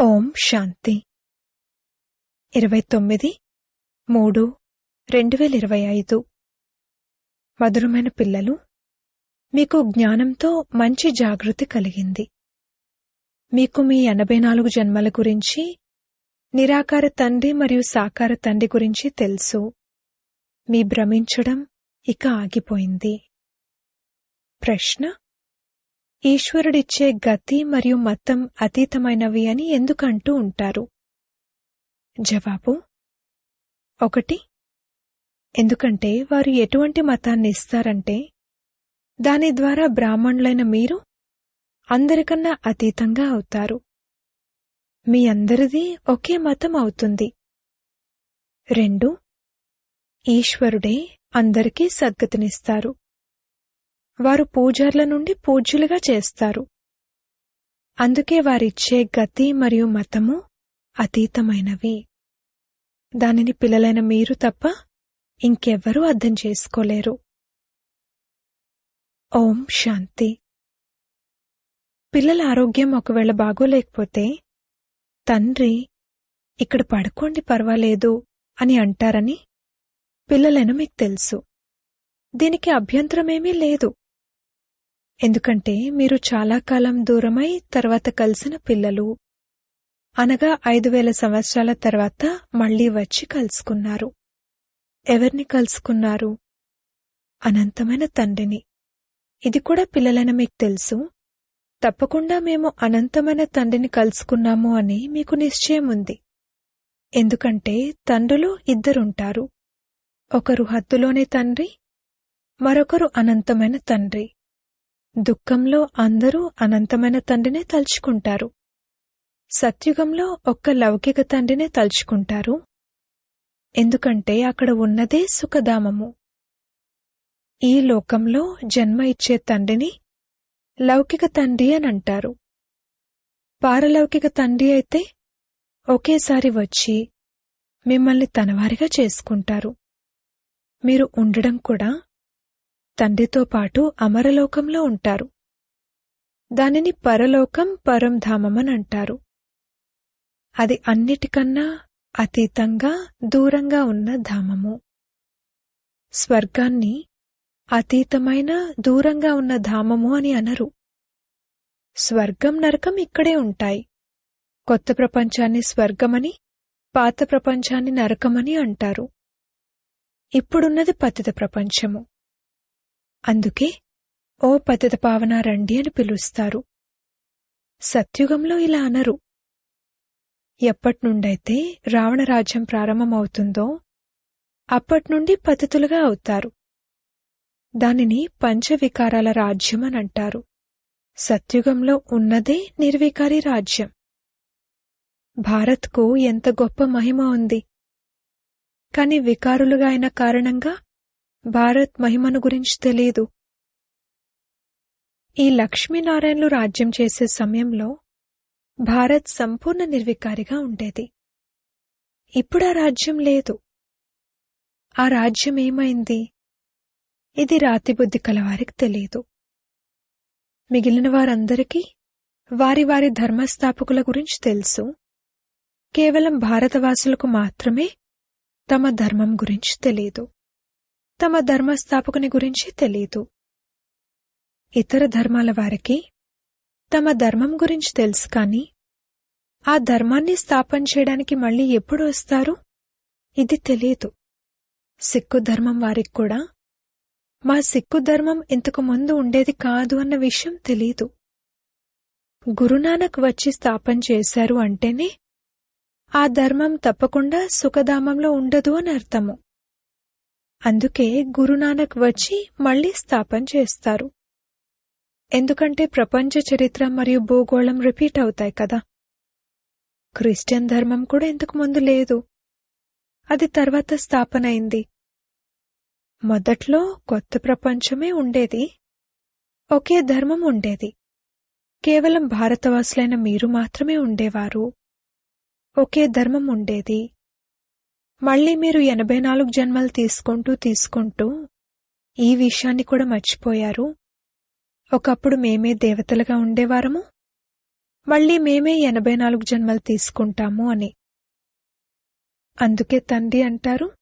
ఓం శాంతి. ఇరవై తొమ్మిది మూడు రెండు వేల ఇరవై ఐదు. మధురమైన పిల్లలు మీకు జ్ఞానంతో మంచి జాగృతి కలిగింది. మీకు మీ ఎనభై నాలుగు జన్మల గురించి నిరాకార తండ్రి మరియు సాకార తండ్రి గురించి తెలుసు. మీ భ్రమించడం ఇక ఆగిపోయింది. ప్రశ్న ఈశ్వరుడిచ్చే గతి మరియు మతం అతీతమైనవి అని ఎందుకంటూ ఉంటారు? జవాబు ఒకటి. ఎందుకంటే వారు ఎటువంటి మతాన్ని ఇస్తారంటే దాని ద్వారా బ్రాహ్మణులైన మీరు అందరికన్నా అతీతంగా అవుతారు. మీ అందరిది ఒకే మతం అవుతుంది. రెండు. ఈశ్వరుడే అందరికీ సద్గతినిస్తారు. వారు పూజార్ల నుండి పూజ్యులుగా చేస్తారు. అందుకే వారిచ్చే గతి మరియు మతము అతీతమైనవి. దానిని పిల్లలైన మీరు తప్ప ఇంకెవ్వరూ అర్థం చేసుకోలేరు. ఓం శాంతి. పిల్లల ఆరోగ్యం ఒకవేళ బాగోలేకపోతే తండ్రి ఇక్కడ పడుకోండి పర్వాలేదు అని అంటారని పిల్లలైన మీకు తెలుసు. దీనికి అభ్యంతరమేమీ లేదు. ఎందుకంటే మీరు చాలా కాలం దూరమై తర్వాత కలిసిన పిల్లలు. అనగా ఐదు వేల సంవత్సరాల తర్వాత మళ్ళీ వచ్చి కలుసుకున్నారు. ఎవరిని కలుసుకున్నారు? అనంతమైన తండ్రిని. ఇది కూడా పిల్లలని మీకు తెలుసు. తప్పకుండా మేము అనంతమైన తండ్రిని కలుసుకున్నాము అని మీకు నిశ్చయం ఉంది. ఎందుకంటే తండ్రులు ఇద్దరుంటారు. ఒకరు హద్దులోనే తండ్రి మరొకరు అనంతమైన తండ్రి. దుఃఖంలో అందరూ అనంతమైన తండ్రినే తలుచుకుంటారు. సత్యుగంలో ఒక్క లౌకిక తండ్రినే తలుచుకుంటారు. ఎందుకంటే అక్కడ ఉన్నదే సుఖధామము. ఈ లోకంలో జన్మ ఇచ్చే తండ్రిని లౌకిక తండ్రి అని అంటారు. పారలౌకిక తండ్రి అయితే ఒకేసారి వచ్చి మిమ్మల్ని తనవారిగా చేసుకుంటారు. మీరు ఉండడం కూడా తండ్రితో పాటు అమరలోకంలో ఉంటారు. దానిని పరలోకం పరంధామమని అంటారు అది అన్నిటికన్నా అతీతంగా దూరంగా ఉన్న ధామము. స్వర్గాన్ని అతీతమైన దూరంగా ఉన్న ధామము అని అనరు. స్వర్గం నరకం ఇక్కడే ఉంటాయి. కొత్త ప్రపంచాన్ని స్వర్గమని పాత ప్రపంచాన్ని నరకమని అంటారు. ఇప్పుడున్నది పతిత ప్రపంచము. అందుకే ఓ పతిత పావన రండి అని పిలుస్తారు. సత్యుగంలో ఇలా అనరు. ఎప్పట్నుండైతే రావణరాజ్యం ప్రారంభమవుతుందో అప్పట్నుండి పతితులుగా అవుతారు. దానిని పంచవికారాల రాజ్యం అని అంటారు. సత్యుగంలో ఉన్నదే నిర్వికారి రాజ్యం. భారత్కు ఎంత గొప్ప మహిమ ఉంది. కాని వికారులుగా అయిన కారణంగా భారత్ మహిమను గురించి తెలియదు ఈ లక్ష్మీనారాయణలు రాజ్యం చేసే సమయంలో భారత్ సంపూర్ణ నిర్వికారిగా ఉండేది. ఇప్పుడు ఆ రాజ్యం లేదు. ఆ రాజ్యం ఏమైంది? ఇది రాతిబుద్ధి కలవారికి తెలియదు మిగిలిన వారందరికీ వారి వారి ధర్మస్థాపకుల గురించి తెలుసు. కేవలం భారతవాసులకు మాత్రమే తమ ధర్మం గురించి తెలియదు తమ ధర్మస్థాపకుని గురించి తెలియదు. ఇతర ధర్మాల వారికి తమ ధర్మం గురించి తెలుసు కాని ఆ ధర్మాన్ని స్థాపన చేయడానికి మళ్ళీ ఎప్పుడు వస్తారు? ఇది తెలియదు. సిక్కు ధర్మం వారికి కూడా మా సిక్కు ధర్మం ఇంతకు ముందు ఉండేది కాదు అన్న విషయం తెలియదు. గురునానక్ వచ్చి స్థాపన చేశారు అంటేనే ఆ ధర్మం తప్పకుండా సుఖధామంలో ఉండదు అని అర్థము. అందుకే గురునానక్ వచ్చి మళ్ళీ స్థాపన చేస్తారు. ఎందుకంటే ప్రపంచ చరిత్ర మరియు భూగోళం రిపీట్ అవుతాయి కదా. క్రిస్టియన్ ధర్మం కూడా ఇంతకు ముందు లేదు. అది తర్వాత స్థాపన అయింది. మొదట్లో కొత్త ప్రపంచమే ఉండేది. ఒకే ధర్మం ఉండేది. కేవలం భారతవాసులైన మీరు మాత్రమే ఉండేవారు. ఒకే ధర్మం ఉండేది. మళ్ళీ మీరు ఎనభై నాలుగు జన్మలు తీసుకుంటూ తీసుకుంటూ ఈ విషయాన్ని కూడా మర్చిపోయారు? ఒకప్పుడు మేమే దేవతలుగా ఉండేవారము? మళ్ళీ మేమే ఎనభై నాలుగు జన్మలు తీసుకుంటాము అని. అందుకే తండ్రి అంటారు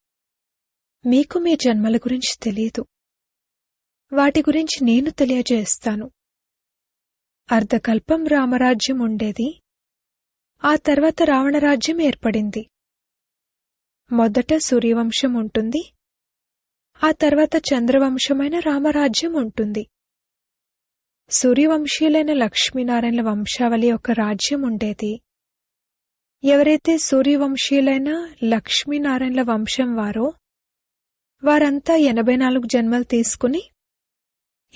మీకు మీ జన్మల గురించి తెలియదు. వాటి గురించి నేను తెలియజేస్తాను. అర్ధకల్పం రామరాజ్యం ఉండేది. ఆ తర్వాత రావణరాజ్యం ఏర్పడింది. మొదట సూర్యవంశం ఉంటుంది. ఆ తర్వాత చంద్రవంశమైన రామరాజ్యం ఉంటుంది. సూర్యవంశీయులైన లక్ష్మీనారాయణల వంశావళి ఒక రాజ్యం ఉండేది. ఎవరైతే సూర్యవంశీయులైన లక్ష్మీనారాయణల వంశం వారో వారంతా ఎనభై నాలుగు జన్మలు తీసుకుని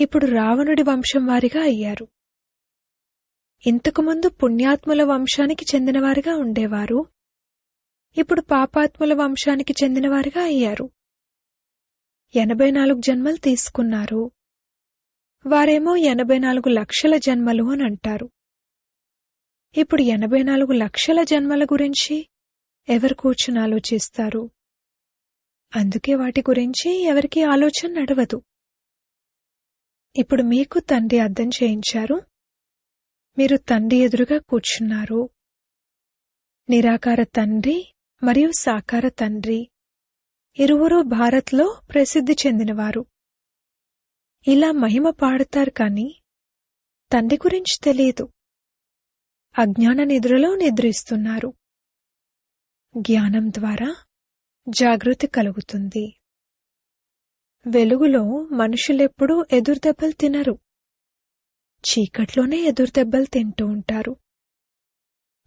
ఇప్పుడు రావణుడి వంశం వారిగా అయ్యారు. ఇంతకుముందు పుణ్యాత్ముల వంశానికి చెందినవారిగా ఉండేవారు. ఇప్పుడు పాపాత్ముల వంశానికి చెందినవారిగా అయ్యారు. ఎనభై నాలుగు జన్మలు తీసుకున్నారు. వారేమో ఎనభై నాలుగు లక్షల జన్మలు అని అంటారు. ఇప్పుడు ఎనభై నాలుగు లక్షల జన్మల గురించి ఎవరు కూర్చుని ఆలోచిస్తారు? అందుకే వాటి గురించి ఎవరికీ ఆలోచన నడవదు. ఇప్పుడు మీకు తండ్రి అర్థం చేయించారు. మీరు తండ్రి ఎదురుగా కూర్చున్నారు. నిరాకార తండ్రి మరియు సాకార తండ్రి. ఇరువురు భారత్లో ప్రసిద్ధి చెందినవారు. ఇలా మహిమ పాడుతారు కాని తండ్రి గురించి తెలియదు. అజ్ఞాన నిద్రలో నిద్రిస్తున్నారు. జ్ఞానం ద్వారా జాగృతి కలుగుతుంది. వెలుగులో మనుషులెప్పుడూ ఎదురుదెబ్బలు తినరు. చీకట్లోనే ఎదురుదెబ్బలు తింటూ ఉంటారు.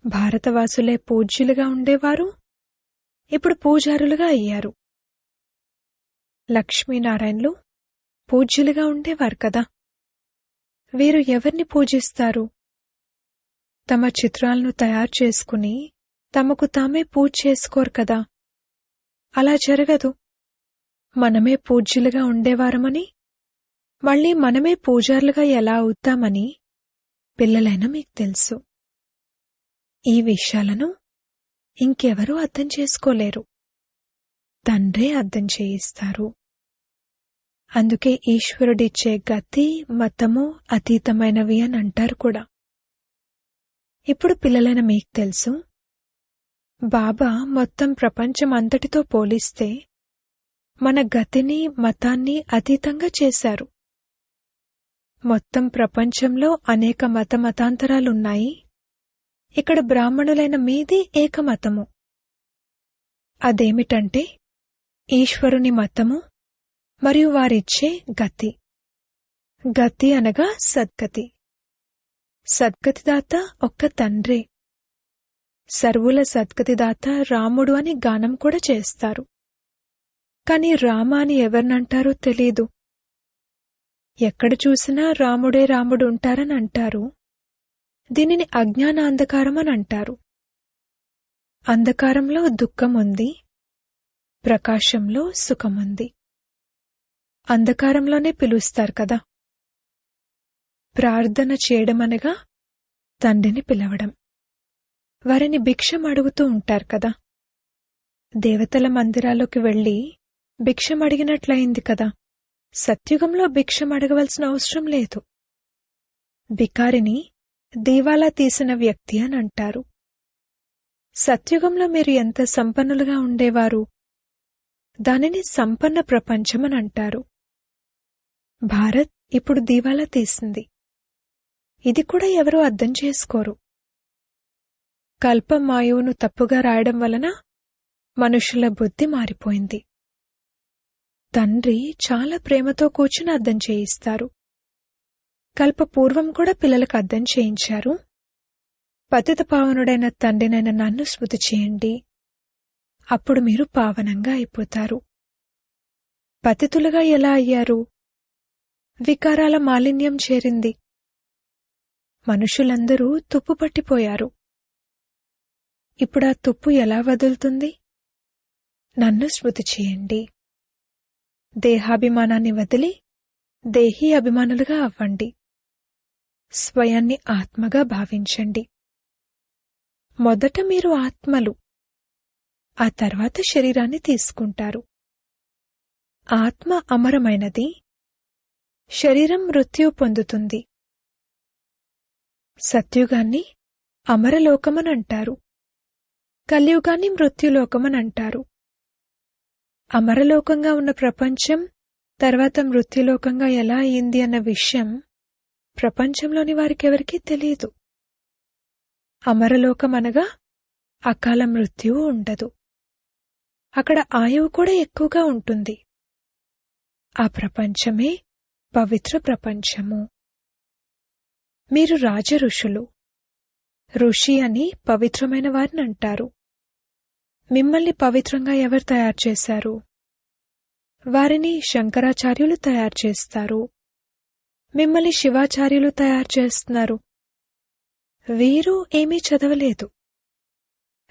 భారతవాసులే పూజ్యులుగా ఉండేవారు. ఇప్పుడు పూజారులుగా అయ్యారు. లక్ష్మీనారాయణలు పూజ్యులుగా ఉండేవారు కదా. వీరు ఎవరిని పూజిస్తారు? తమ చిత్రాలను తయారు చేసుకుని తమకు తామే పూజ చేసుకోరు కదా. అలా జరగదు. మనమే పూజ్యులుగా ఉండేవారమని మళ్ళీ మనమే పూజారులుగా ఎలా అవుతామని పిల్లలైన మీకు తెలుసు. ఈ విషయాలను ఇంకెవరూ అర్థం చేసుకోలేరు. తండ్రే అర్థం చేయిస్తారు. అందుకే ఈశ్వరుడిచ్చే గతి మతము అతీతమైనవి అని అంటారు కూడా. ఇప్పుడు పిల్లలైన మీకు తెలుసు బాబా మొత్తం ప్రపంచం అంతటితో పోలిస్తే మన గతిని మతాన్ని అతీతంగా చేశారు. మొత్తం ప్రపంచంలో అనేక మత మతాంతరాలున్నాయి. ఇక్కడ బ్రాహ్మణులైన మీది ఏకమతము. అదేమిటంటే ఈశ్వరుని మతము మరియు వారిచ్చే గతి. గతి అనగా సద్గతి. సద్గతిదాత ఒక్క తండ్రే. సర్వుల సద్గతిదాత రాముడు అని గానం కూడా చేస్తారు. కాని రామ అని ఎవరినంటారో తెలీదు. ఎక్కడ చూసినా రాముడే రాముడు ఉంటారని అంటారు. దీనిని అజ్ఞాన అంధకారం అని అంటారు. అంధకారంలో దుఃఖం ఉంది ప్రకాశంలో సుఖముంది. అంధకారంలోనే పిలుస్తారు కదా. ప్రార్థన చేయడమనగా తండ్రిని పిలవడం. వారిని భిక్షం అడుగుతూ ఉంటారు కదా. దేవతల మందిరాల్లోకి వెళ్ళి భిక్షం అడిగినట్లయింది కదా. సత్యుగంలో భిక్షం అడగవలసిన అవసరం లేదు. బికారిని దీవాలా తీసిన వ్యక్తి అని అంటారు. సత్యుగంలో మీరు ఎంత సంపన్నులుగా ఉండేవారు? దానిని సంపన్న ప్రపంచం అని అంటారు. భారత్ ఇప్పుడు దీవాలా తీసింది. ఇది కూడా ఎవరూ అర్థం చేసుకోరు. కల్పమాయువును తప్పుగా రాయడం వలన మనుషుల బుద్ధి మారిపోయింది. తండ్రి చాలా ప్రేమతో కూర్చుని అర్థం చేయిస్తారు. కల్పపూర్వం కూడా పిల్లలకు అర్థం చేయించారు. పతిత పావనుడైన తండ్రినైన నన్ను స్మృతి చేయండి. అప్పుడు మీరు పావనంగా అయిపోతారు. పతితులుగా ఎలా అయ్యారు? వికారాల మాలిన్యం చేరింది. మనుషులందరూ తుప్పు పట్టిపోయారు. ఇప్పుడా తుప్పు ఎలా వదులుతుంది? నన్ను స్మృతి చేయండి. దేహాభిమానాన్ని వదిలి దేహీ అభిమానులుగా అవ్వండి. స్వయాన్ని ఆత్మగా భావించండి. మొదట మీరు ఆత్మలు ఆ తర్వాత శరీరాన్ని తీసుకుంటారు. ఆత్మ అమరమైనది శరీరం మృత్యు పొందుతుంది. సత్యుగాన్ని అమరలోకమనంటారు. కలియుగాన్ని మృత్యులోకమనంటారు. అమరలోకంగా ఉన్న ప్రపంచం తర్వాత మృత్యులోకంగా ఎలా అయింది అన్న విషయం ప్రపంచంలోని వారికెవరికీ తెలియదు. అమరలోకం అనగా అకాల మృత్యువు ఉండదు. అక్కడ ఆయువు కూడా ఎక్కువగా ఉంటుంది. ఆ ప్రపంచమే పవిత్ర ప్రపంచము. మీరు రాజ ఋషులు ఋషి అని పవిత్రమైన వారిని అంటారు. మిమ్మల్ని పవిత్రంగా ఎవరు తయారు చేశారు? వారిని శంకరాచార్యులు తయారు చేస్తారు. మిమ్మల్ని శివాచార్యులు తయారు చేస్తున్నారు. వీరు ఏమీ చదవలేదు.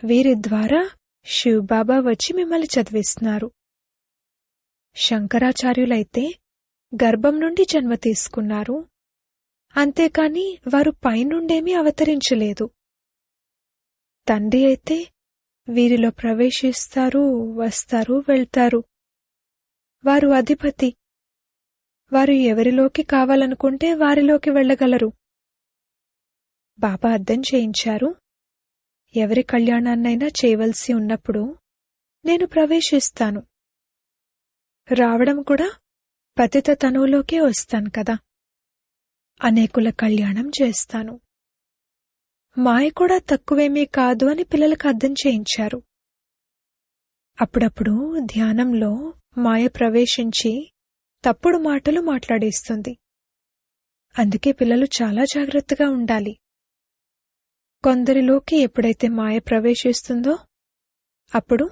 వీరి ద్వారా శివబాబా వచ్చి మిమ్మల్ని చదివిస్తున్నారు. శంకరాచార్యులైతే గర్భం నుండి జన్మ తీసుకున్నారు. అంతేకాని వారు పైనుండేమీ అవతరించలేదు. తండ్రి అయితే వీరిలో ప్రవేశిస్తారు వస్తారు వెళ్తారు. వారు అధిపతి. వారు ఎవరిలోకి కావాలనుకుంటే వారిలోకి వెళ్ళగలరు. బాబా అర్థం చేయించారు. ఎవరి కళ్యాణాన్నైనా చేయవలసి ఉన్నప్పుడు నేను ప్రవేశిస్తాను. రావడం కూడా పతిత తనువులోకే వస్తాను కదా. అనేకుల కళ్యాణం చేస్తాను. మాయ కూడా తక్కువేమీ కాదు అని పిల్లలకు అర్థం చేయించారు. అప్పుడప్పుడు ధ్యానంలో మాయ ప్రవేశించి తప్పుడు మాటలు మాట్లాడేస్తుంది. అందుకే పిల్లలు చాలా జాగ్రత్తగా ఉండాలి. కొందరిలోకి ఎప్పుడైతే మాయ ప్రవేశిస్తుందో అప్పుడు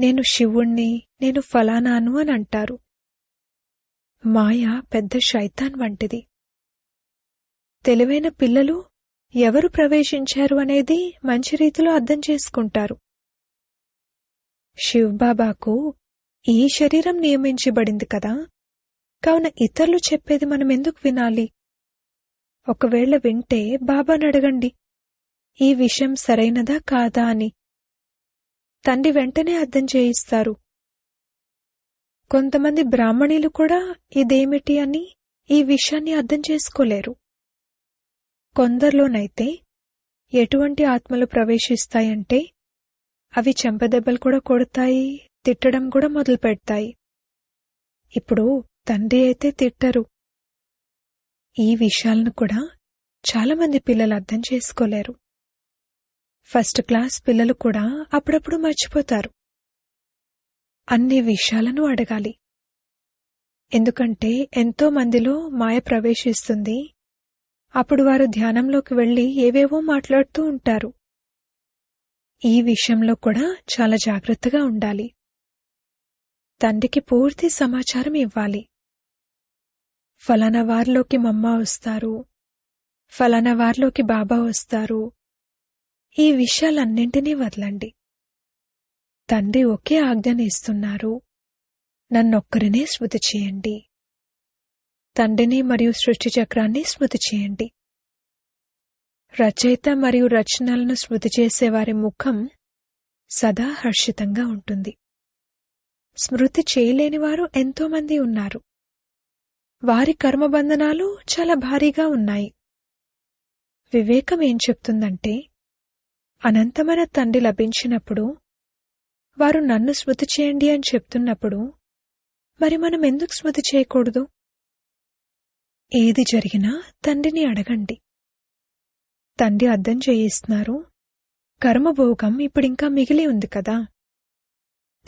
నేను శివుణ్ణి నేను ఫలానాను అని అంటారు. మాయ పెద్ద శైతాన్ వంటిది. తెలివైన పిల్లలు ఎవరు ప్రవేశించారు అనేది మంచి రీతిలో అర్థం చేసుకుంటారు. శివబాబాకు ఈ శరీరం నియమించబడింది కదా? కావున ఇతరులు చెప్పేది మనం ఎందుకు వినాలి? ఒకవేళ వింటే బాబాను అడగండి. ఈ విషయం సరైనదా కాదా అని. తండ్రి వెంటనే అర్థం చేయిస్తారు. కొంతమంది బ్రాహ్మణీలు కూడా ఇదేమిటి అని ఈ విషయాన్ని అర్థం చేసుకోలేరు. కొందరిలోనైతే ఎటువంటి ఆత్మలు ప్రవేశిస్తాయంటే అవి చెంపదెబ్బలు కూడా కొడతాయి. తిట్టడం కూడా మొదలు పెడతాయి ఇప్పుడు తండ్రి అయితే తిట్టరు. ఈ విషయాలను కూడా చాలామంది పిల్లలు అర్థం చేసుకోలేరు. ఫస్ట్ క్లాస్ పిల్లలు కూడా అప్పుడప్పుడు మర్చిపోతారు. అన్ని విషయాలను అడగాలి. ఎందుకంటే ఎంతో మందిలో మాయ ప్రవేశిస్తుంది. అప్పుడు వారు ధ్యానంలోకి వెళ్ళి ఏవేవో మాట్లాడుతూ ఉంటారు. ఈ విషయంలో కూడా చాలా జాగ్రత్తగా ఉండాలి. తండ్రికి పూర్తి సమాచారం ఇవ్వాలి. ఫలానా వారిలోకి మమ్మ వస్తారు. ఫలానా వారిలోకి బాబా వస్తారు. ఈ విషయాలన్నింటినీ వదలండి. తండ్రి ఒకే ఆజ్ఞని ఇస్తున్నారు. నన్నొక్కరినే స్మృతి చేయండి. తండ్రిని మరియు సృష్టి చక్రాన్ని స్మృతి చేయండి. రచయిత మరియు రచనలను స్మృతి చేసేవారి ముఖం సదా హర్షితంగా ఉంటుంది. స్మృతి చేయలేని వారు ఎంతోమంది ఉన్నారు. వారి కర్మబంధనాలు చాలా భారీగా ఉన్నాయి. వివేకం ఏం చెప్తుందంటే అనంతమైన తండ్రి లభించినప్పుడు వారు నన్ను స్మృతి చేయండి అని చెప్తున్నప్పుడు మరి మనం ఎందుకు స్మృతి చేయకూడదు? ఏది జరిగినా తండ్రిని అడగండి. తండ్రి అర్థం చేయిస్తున్నారు కర్మభోగం ఇప్పుడింకా మిగిలి ఉంది కదా.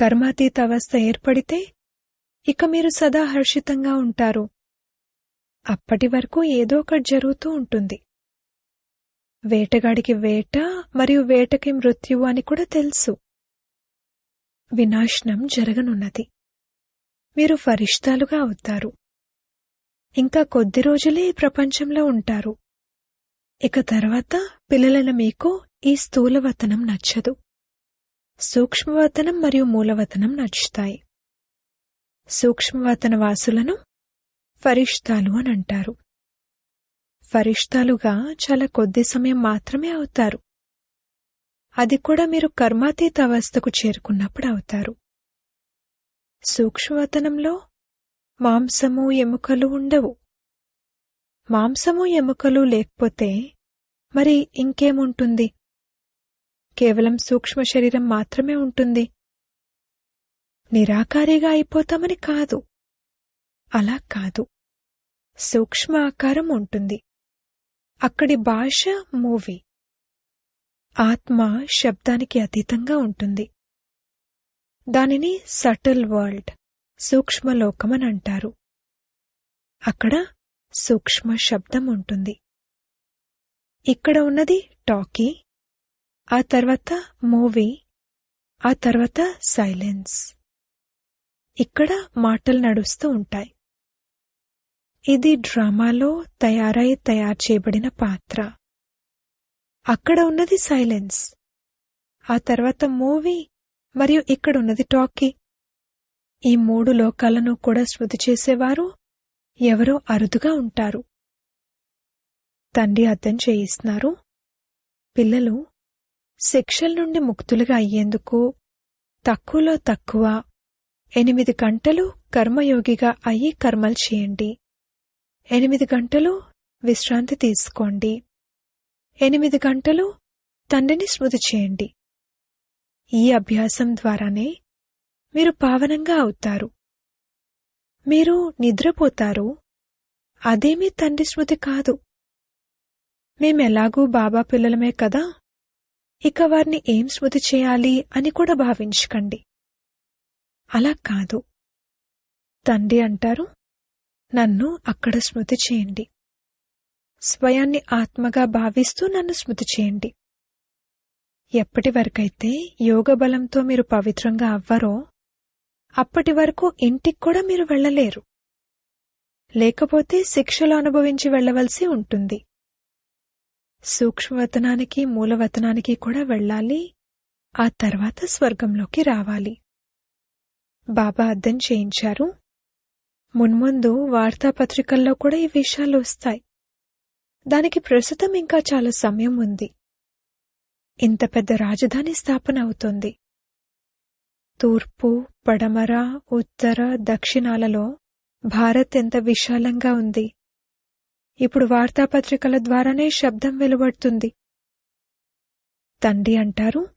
కర్మాతీత అవస్థ ఏర్పడితే ఇక మీరు సదా హర్షితంగా ఉంటారు. అప్పటి వరకు ఏదో ఒకటి జరుగుతూ ఉంటుంది. వేటగాడికి వేట మరియు వేటకి మృత్యువు అని కూడా తెలుసు. వినాశనం జరగనున్నది. మీరు ఫరిష్తాలుగా అవుతారు. ఇంకా కొద్ది రోజులే ఈ ప్రపంచంలో ఉంటారు. ఇక తర్వాత పిల్లలైన మీకు ఈ స్థూలవతనం నచ్చదు. సూక్ష్మవతనం మరియు మూలవతనం నచ్చుతాయి సూక్ష్మవతన వాసులను ఫరిష్తాలు అని అంటారు. ఫరిష్తాలుగా చాలా కొద్ది సమయం మాత్రమే అవుతారు. అది కూడా మీరు కర్మాతీత అవస్థకు చేరుకున్నప్పుడు అవుతారు. సూక్ష్మవతనంలో మాంసము ఎముకలు ఉండవు. మాంసము ఎముకలు లేకపోతే మరి ఇంకేముంటుంది? కేవలం సూక్ష్మ శరీరం మాత్రమే ఉంటుంది. నిరాకారిగా అయిపోతామని కాదు. అలా కాదు. సూక్ష్మ ఆకారం ఉంటుంది. అక్కడి భాష మూవీ. ఆత్మ శబ్దానికి అతీతంగా ఉంటుంది. దానిని సటిల్ వరల్డ్ సూక్ష్మలోకమని అంటారు. అక్కడ సూక్ష్మ శబ్దం ఉంటుంది. ఇక్కడ ఉన్నది టాకీ ఆ తర్వాత మూవీ ఆ తర్వాత సైలెన్స్. ఇక్కడ మాటలు నడుస్తూ ఉంటాయి. ఇది డ్రామాలో తయారై తయారు చేయబడిన పాత్ర. అక్కడ ఉన్నది సైలెన్స్. ఆ తర్వాత మూవీ మరియు ఇక్కడ ఉన్నది టాకీ. ఈ మూడు లోకాలను కూడా శృతి చేసేవారు ఎవరో అరుదుగా ఉంటారు. తండ్రి అర్థం చేయిస్తున్నారు. పిల్లలు శిక్షల నుండి ముక్తులుగా అయ్యేందుకు తక్కువలో తక్కువ ఎనిమిది గంటలు కర్మయోగిగా అయ్యి కర్మలు చేయండి. ఎనిమిది గంటలు విశ్రాంతి తీసుకోండి. ఎనిమిది గంటలు తండ్రిని స్మృతి చేయండి. ఈ అభ్యాసం ద్వారానే మీరు పావనంగా అవుతారు. మీరు నిద్రపోతారు. అదేమీ తండ్రి స్మృతి కాదు. మేమెలాగూ బాబా పిల్లలమే కదా? ఇక వారిని ఏం స్మృతి చేయాలి అని కూడా భావించకండి. అలా కాదు. తండ్రి అంటారు నన్ను అక్కడ స్మృతి చేయండి. స్వయాన్ని ఆత్మగా భావిస్తూ నన్ను స్మృతి చేయండి. ఎప్పటి వరకైతే యోగ బలంతో మీరు పవిత్రంగా అవ్వరో అప్పటి వరకు ఇంటికి కూడా మీరు వెళ్ళలేరు. లేకపోతే శిక్షలు అనుభవించి వెళ్ళవలసి ఉంటుంది. సూక్ష్మవతనానికి మూలవతనానికి కూడా వెళ్ళాలి. ఆ తర్వాత స్వర్గంలోకి రావాలి. బాబా అర్థం చేయించారు. మున్ముందు వార్తాపత్రికల్లో కూడా ఈ విషయాలు వస్తాయి. దానికి ప్రస్తుతం ఇంకా చాలా సమయం ఉంది. ఇంత పెద్ద రాజధాని స్థాపన అవుతోంది. తూర్పు పడమర ఉత్తర దక్షిణాలలో భారత్ ఎంత విశాలంగా ఉంది. ఇప్పుడు వార్తాపత్రికల ద్వారానే శబ్దం వెలువడుతుంది. తండ్రి అంటారు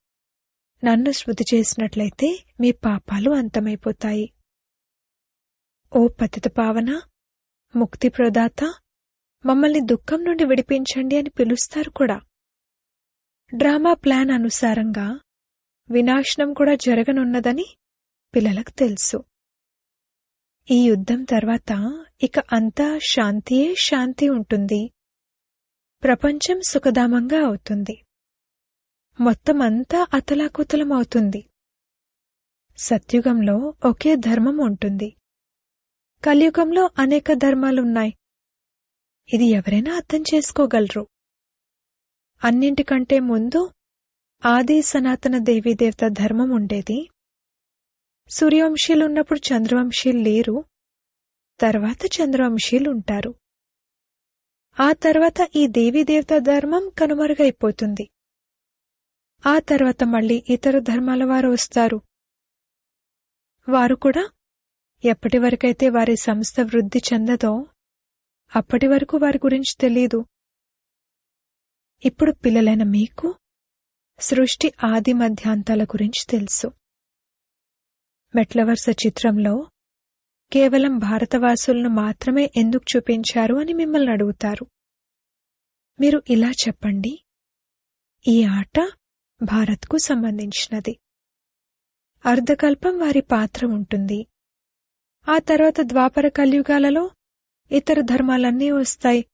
నన్ను శృతి చేసినట్లయితే మీ పాపాలు అంతమైపోతాయి. ఓ పతిత పావన ముక్తి ప్రదాత మమ్మల్ని దుఃఖం నుండి విడిపించండి అని పిలుస్తారు కూడా. డ్రామా ప్లాన్ అనుసారంగా వినాశనం కూడా జరగనున్నదని పిల్లలకు తెలుసు. ఈ యుద్ధం తర్వాత ఇక అంతా శాంతియే శాంతి ఉంటుంది. ప్రపంచం సుఖధామంగా అవుతుంది. మొత్తం అంతా అవుతుంది సత్యుగంలో ఒకే ధర్మం ఉంటుంది. కలియుగంలో అనేక ధర్మాలున్నాయి. ఇది ఎవరైనా అర్థం చేసుకోగలరు. అన్నింటికంటే ముందు ఆది సనాతన దేవీదేవత ధర్మం ఉండేది. సూర్యవంశీలున్నప్పుడు చంద్రవంశీలు లేరు. తర్వాత చంద్రవంశీలు ఉంటారు ఆ తర్వాత ఈ దేవీదేవత ధర్మం కనుమరుగైపోతుంది. ఆ తర్వాత మళ్ళీ ఇతర ధర్మాల వారు వస్తారు. వారు కూడా ఎప్పటి వరకైతే వారి సంస్థ వృద్ధి చెందదో అప్పటి వరకు వారి గురించి తెలీదు. ఇప్పుడు పిల్లలైన మీకు సృష్టి ఆది మధ్యాంతాల గురించి తెలుసు. మెట్లవరుస చిత్రంలో కేవలం భారతవాసులను మాత్రమే ఎందుకు చూపించారు అని మిమ్మల్ని అడుగుతారు. మీరు ఇలా చెప్పండి. ఈ ఆట భారత్కు సంబంధించినది. అర్ధకల్పం వారి పాత్ర ఉంటుంది. ఆ తర్వాత ద్వాపర కలియుగాలలో ఇతర ధర్మాలన్నీ వస్తాయి.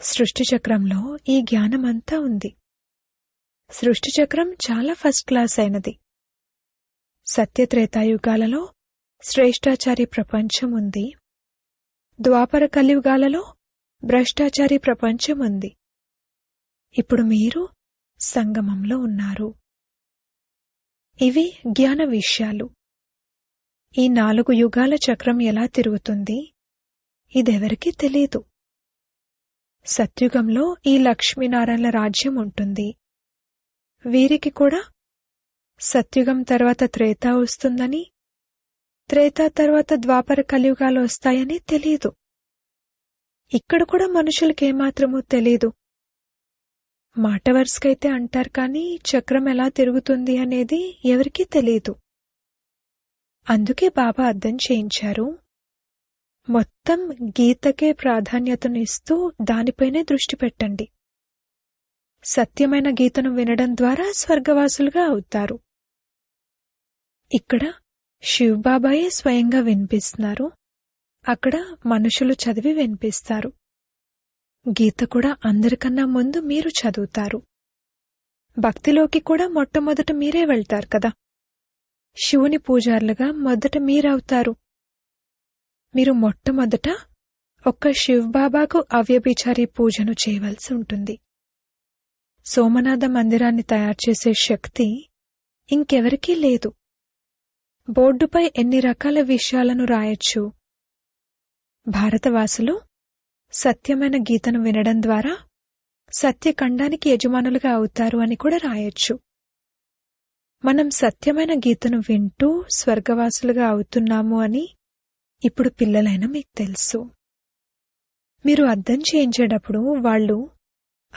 సృష్టిచక్రంలో ఈ జ్ఞానమంతా ఉంది. సృష్టిచక్రం చాలా ఫస్ట్ క్లాస్ అయినది. సత్యత్రేతాయుగాలలో శ్రేష్టాచారి ప్రపంచం ఉంది. ద్వాపర కలియుగాలలో భ్రష్టాచారి ప్రపంచం ఉంది. ఇప్పుడు మీరు సంగమంలో ఉన్నారు. ఇవి జ్ఞాన విషయాలు. ఈ నాలుగు యుగాల చక్రం ఎలా తిరుగుతుంది? ఇదెవరికీ తెలియదు సత్యుగంలో ఈ లక్ష్మీనారాయణ రాజ్యం ఉంటుంది. వీరికి కూడా సత్యుగం తర్వాత త్రేత వస్తుందని త్రేతా తర్వాత ద్వాపర కలియుగాలు వస్తాయని తెలీదు ఇక్కడ కూడా మనుషులకేమాత్రమూ తెలీదు. మాట వరుసకైతే అంటారు కానీ చక్రం ఎలా తిరుగుతుంది అనేది ఎవరికీ తెలియదు అందుకే బాబా అర్థం చేయించారు మొత్తం గీతకే ప్రాధాన్యతను ఇస్తూ దానిపైనే దృష్టి పెట్టండి. సత్యమైన గీతను వినడం ద్వారా స్వర్గవాసులుగా అవుతారు. ఇక్కడ శివబాబాయే స్వయంగా వినిపిస్తున్నారు. అక్కడ మనుషులు చదివి వినిపిస్తారు. గీత కూడా అందరికన్నా ముందు మీరు చదువుతారు. భక్తిలోకి కూడా మొట్టమొదట మీరే వెళ్తారు కదా. శివుని పూజారులుగా మొదట మీరవుతారు. మీరు మొట్టమొదట ఒక్క శివబాబాకు అవ్యభిచారి పూజను చేయవలసి ఉంటుంది. సోమనాథ మందిరాన్ని తయారు చేసే శక్తి ఇంకెవరికీ లేదు. బోర్డుపై ఎన్ని రకాల విషయాలను రాయొచ్చు? భారతవాసులు సత్యమైన గీతను వినడం ద్వారా సత్యఖండానికి యజమానులుగా అవుతారు అని కూడా రాయొచ్చు. మనం సత్యమైన గీతను వింటూ స్వర్గవాసులుగా అవుతున్నాము అని ఇప్పుడు పిల్లలైన మీకు తెలుసు. మీరు అర్థం చేయించేటప్పుడు వాళ్ళు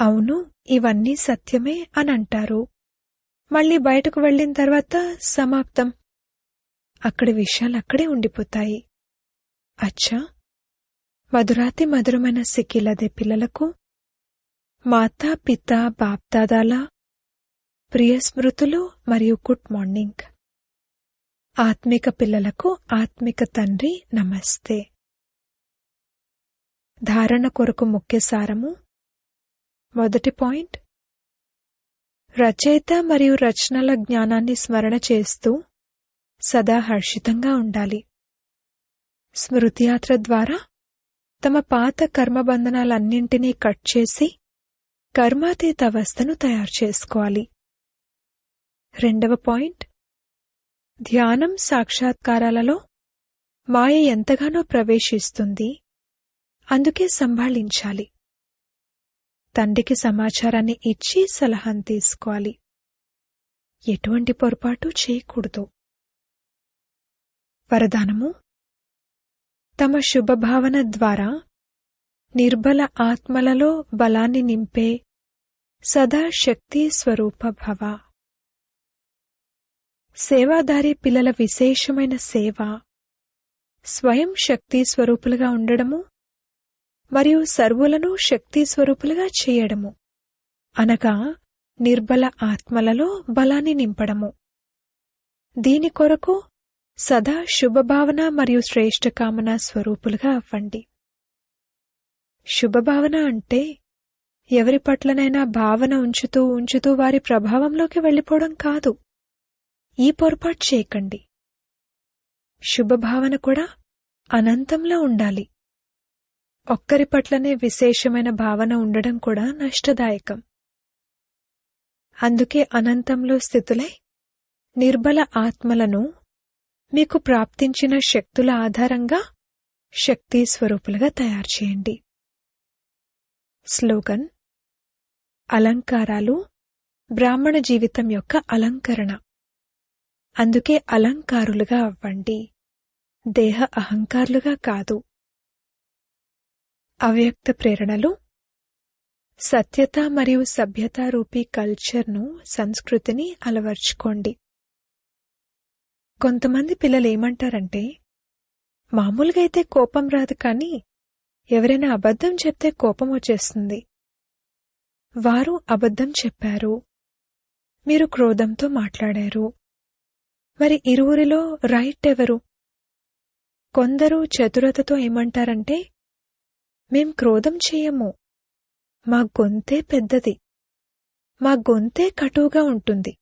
అవును ఇవన్నీ సత్యమే అని అంటారు. మళ్ళీ బయటకు వెళ్ళిన తర్వాత సమాప్తం. అక్కడి విషయాలు అక్కడే ఉండిపోతాయి. అచ్చా! మధురాతి మధురమైన సిక్కిలదే పిల్లలకు మాతా పిత బాప్దాదాల ప్రియ స్మృతులు మరియు గుడ్ మార్నింగ్. ఆత్మిక పిల్లలకు ఆత్మిక తండ్రి నమస్తే. ధారణ కొరకు ముఖ్య సారము మొదటి పాయింట్. రచయిత మరియు రచనల జ్ఞానాన్ని స్మరణ చేస్తూ సదా హర్షితంగా ఉండాలి. స్మృతియాత్ర ద్వారా తమ పాత కర్మబంధనాలన్నింటినీ కట్ చేసి కర్మాతీత అవస్థను తయారు చేసుకోవాలి. రెండవ పాయింట్. ధ్యానం సాక్షాత్కారాలలో మాయ ఎంతగానో ప్రవేశిస్తుంది. అందుకే సంభాళించాలి. తండ్రికి సమాచారాన్ని ఇచ్చి సలహాను తీసుకోవాలి. ఎటువంటి పొరపాటు చేయకూడదు. వరదానము? తమ శుభభావన ద్వారా నిర్బల ఆత్మలలో బలాన్ని నింపే సదా శక్తి స్వరూప భవ. సేవాదారి పిల్లల విశేషమైన సేవ స్వయం శక్తి స్వరూపులుగా ఉండడము మరియు సర్వులను శక్తి స్వరూపులుగా చేయడము. అనగా నిర్బల ఆత్మలలో బలాన్ని నింపడము. దీని కొరకు సదా శుభభావన మరియు శ్రేష్ఠ కామన స్వరూపులుగా అవ్వండి. శుభభావన అంటే ఎవరి పట్లనైనా భావన ఉంచుతూ ఉంచుతూ వారి ప్రభావంలోకి వెళ్ళిపోవడం కాదు. ఈ పొరపాటు చేయకండి. శుభభావన కూడా అనంతంలో ఉండాలి. ఒక్కరి పట్లనే విశేషమైన భావన ఉండడం కూడా నష్టదాయకం. అందుకే అనంతంలో స్థితులై నిర్బల ఆత్మలను మీకు ప్రాప్తించిన శక్తుల ఆధారంగా శక్తి స్వరూపులుగా తయారు చేయండి. స్లోగన్ అలంకారాలు బ్రాహ్మణ జీవితం యొక్క అలంకరణ. అందుకే అలంకారులుగా అవ్వండి. దేహ అహంకారులుగా కాదు. అవ్యక్త ప్రేరణలు సత్యత మరియు సభ్యత రూపీ కల్చర్ను సంస్కృతిని అలవర్చుకోండి. కొంతమంది పిల్లలు ఏమంటారంటే మామూలుగా అయితే కోపం రాదు కానీ ఎవరైనా అబద్ధం చెప్తే కోపం వచ్చేస్తుంది. వారు అబద్ధం చెప్పారు. మీరు క్రోధంతో మాట్లాడారు. మరి ఇరువురిలో రైట్ ఎవరు కొందరు చతురతతో ఏమంటారంటే మేం క్రోధం చేయము మా గొంతే పెద్దది. మా గొంతే కటువుగా ఉంటుంది.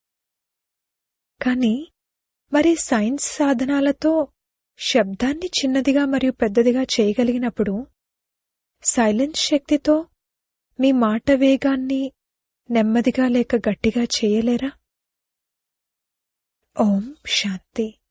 కానీ మరి సైన్స్ సాధనాలతో శబ్దాన్ని చిన్నదిగా మరియు పెద్దదిగా చేయగలిగినప్పుడు సైలెన్స్ శక్తితో మీ మాట వేగాన్ని నెమ్మదిగా లేక గట్టిగా చేయలేరా? ఓం శాంతి.